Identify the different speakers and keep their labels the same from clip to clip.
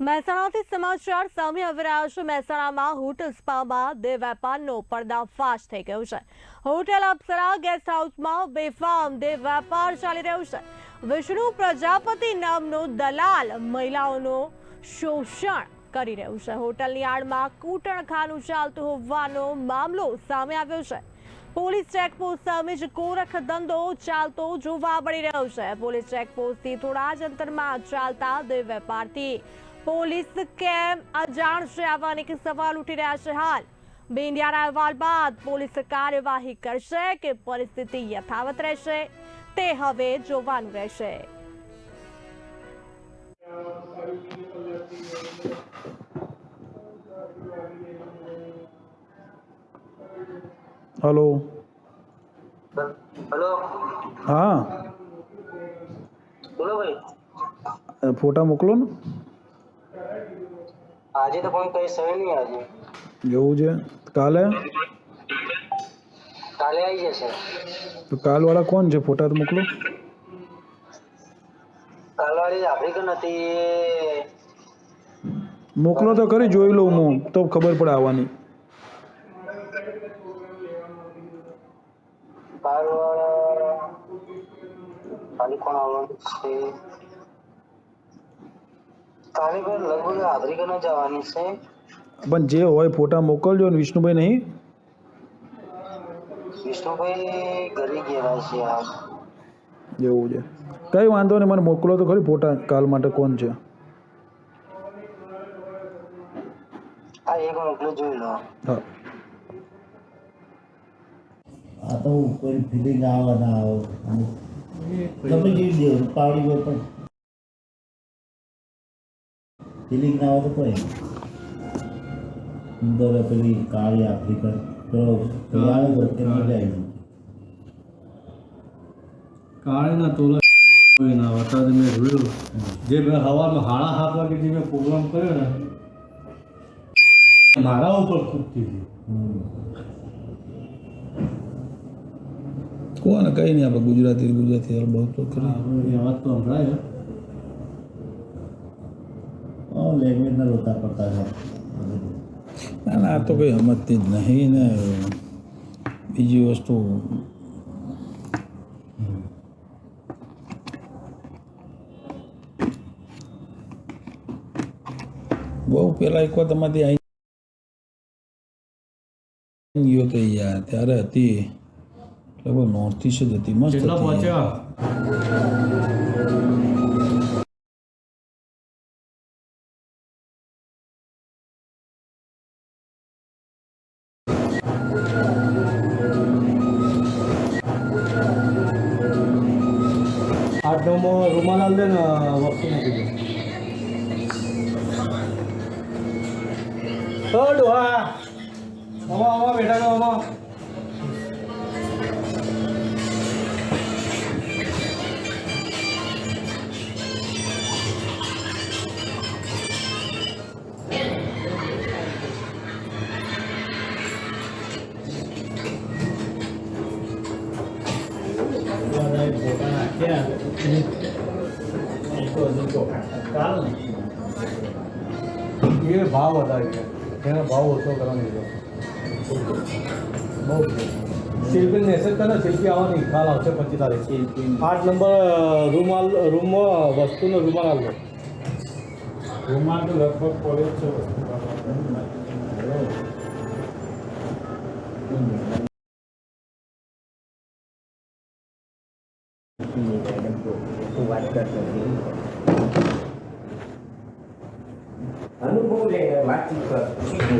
Speaker 1: મહેસાણાથી સમાચાર, સામે આવી રહ્યા છે. મહેસાણામાં હોટલ સ્પામાં બે વેપારનો પર્દાફાશ થઈ ગયો છે. હોટેલ અપ્સરા ગેસ્ટ હાઉસમાં બેફામ દે વેપાર ચાલી રહ્યો છે. વિષ્ણુ પ્રજાપતિ નામનો દલાલ મહિલાઓનો શોષણ કરી રહ્યું છે. હોટલની આડમાં કૂટણખાનું ચાલતું હોવાનો મામલો સામે આવ્યો છે. પોલીસ ચેકપોસ્ટ સામે જ કોરખ ધંધો ચાલતો જોવા મળી રહ્યો છે. પોલીસ ચેકપોસ્ટથી થોડા જ અંતરમાં ચાલતા દેહ વેપારથી પોલીસ કેમ અજાણ છે આવા અનેક સવાલ ઉઠી રહ્યા છે હાલ. બેંડિયાના અહેવાલ બાદ પોલીસ કાર્યવાહી કરશે કે પરિસ્થિતિ યથાવત રહેશે? તે હવે જોવાનું રહેશે.
Speaker 2: હલો.
Speaker 3: હલો.
Speaker 2: હા.
Speaker 3: બોલો ભાઈ.
Speaker 2: ફોટા મોકલો ને.
Speaker 3: આજે તો કોઈ કઈ સહી નહીં આજે.
Speaker 2: એવું છે? કાલે?
Speaker 3: કાલે આવી જશે.
Speaker 2: તો કાલવાળા કોણ છે? ફોટા તો મોકલો.
Speaker 3: કાલવાળી આફ્રિકન હતી
Speaker 2: મોકલો તો કરી જોઈ લઉં હું. તો ખબર પડે આવવાની.
Speaker 3: કાલવાળા કાલે કોણ આવવાનું છે? પણ લગભગ આફ્રિકન જ છે.
Speaker 2: પણ જે હોય ફોટા મોકલજો ને વિષ્ણુભાઈ નહીં?
Speaker 3: વિષ્ણુભાઈ ઘરે ગયેલા છે આ
Speaker 2: એવું છે. કઈ વાંધો નહીં મને મોકલો તો ખરી ફોટા. કાલ માટે કોણ છે?
Speaker 3: આ એક મોકલો જોઈ લો.
Speaker 2: હા.
Speaker 4: આ તો કોઈ ફિલિંગ આવે ના આવે. તમે જીવી દો પાવડી ગયો પણ ફિલિંગ ના આવે તો કોઈ અંદર પેલી કાળી આફ્રિકન
Speaker 5: કાળીના તોલા ના હતા મેં જોયું. જે મેં સવારમાં સાડા સાત વાગે જે મેં પ્રોગ્રામ કર્યો ને મારા ઉપર.
Speaker 2: કોણ કંઈ નહીં આપણે ગુજરાતી ગુજરાતી બહુ તો ખરા.
Speaker 5: વાત તો સંભળાય
Speaker 4: હા લેંગ્વેજના લોટા પડતા છે
Speaker 2: ના ના આ તો કંઈ સમજતી જ નહીં ને. બીજી વસ્તુ. બહુ પહેલાં એક વખત અમારી આવી ગયો તો યાર ત્યારે હતી. લગભગ નોર્થ ઇસ્ટ જ હતી મસ્ત
Speaker 5: કેટલા
Speaker 2: હતી
Speaker 5: પહોંચ્યા આઠ નવમાં રૂમાલ આલ દે ને વસ્તુ મૂકી દે ઓ ડોહા છો
Speaker 4: ને
Speaker 5: એ ભાવ વધારે ગયા એનો ભાવ ઓછો કરવાની છે. બહુ શિલ્પી મેસેજ કરે શિલ્પી આવવાની કાલ આવશે પચીસ તારીખ. આઠ નંબર રૂમાલ રૂમમાં વસ્તુનો રૂમાલ આવજો
Speaker 4: રૂમાલ તો લગભગ પડે છે વસ્તુ
Speaker 6: untuk kuatkan diri. Anu boleh mati ke ibu?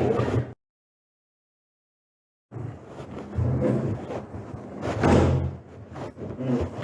Speaker 6: Hmm.